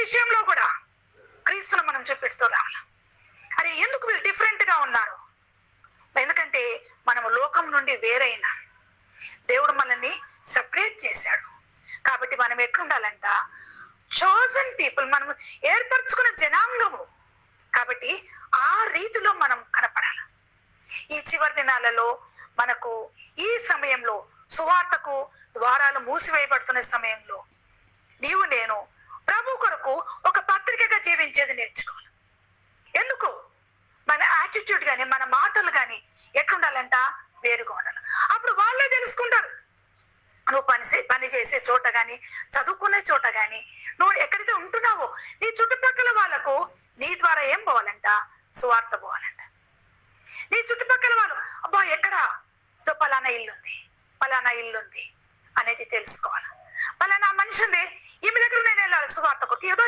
విషయంలో కూడా క్రీస్తును మనం చూపెడుతూ రావాలి అరే ఎందుకు వీళ్ళు డిఫరెంట్గా ఉన్నారు? ఎందుకంటే మనము లోకం నుండి వేరైన దేవుడు మనల్ని సపరేట్ చేశాడు. కాబట్టి మనం ఎట్లుండాలంట? చోజన్ పీపుల్ మనం ఏర్పరచుకున్న జనాంగము. కాబట్టి ఆ రీతిలో మనం కనపడాలి. ఈ చివరి దినాలలో మనకు ఈ సమయంలో సువార్తకు ద్వారాలు మూసివేయబడుతున్న సమయంలో జీవించేది నేర్చుకోవాలి. ఎందుకు? మన యాటిట్యూడ్ కానీ మన మాటలు కానీ ఎట్లుండాలంట? వేరుగా ఉండాలి. అప్పుడు వాళ్ళే తెలుసుకుంటారు. నువ్వు పని పని చేసే చోట కానీ చదువుకునే చోట కానీ నువ్వు ఎక్కడైతే ఉంటున్నావో నీ చుట్టుపక్కల వాళ్ళకు నీ ద్వారా ఏం పోవాలంట? సువార్త పోవాలంట. నీ చుట్టుపక్కల వాళ్ళు అబ్బా ఎక్కడ? పలానా ఇల్లుంది పలానా ఇల్లుంది అనేది తెలుసుకోవాలి. పలానా మనిషి ఉంది ఈమె దగ్గర నేను వెళ్ళాలి సువార్త కొరకు. ఏదో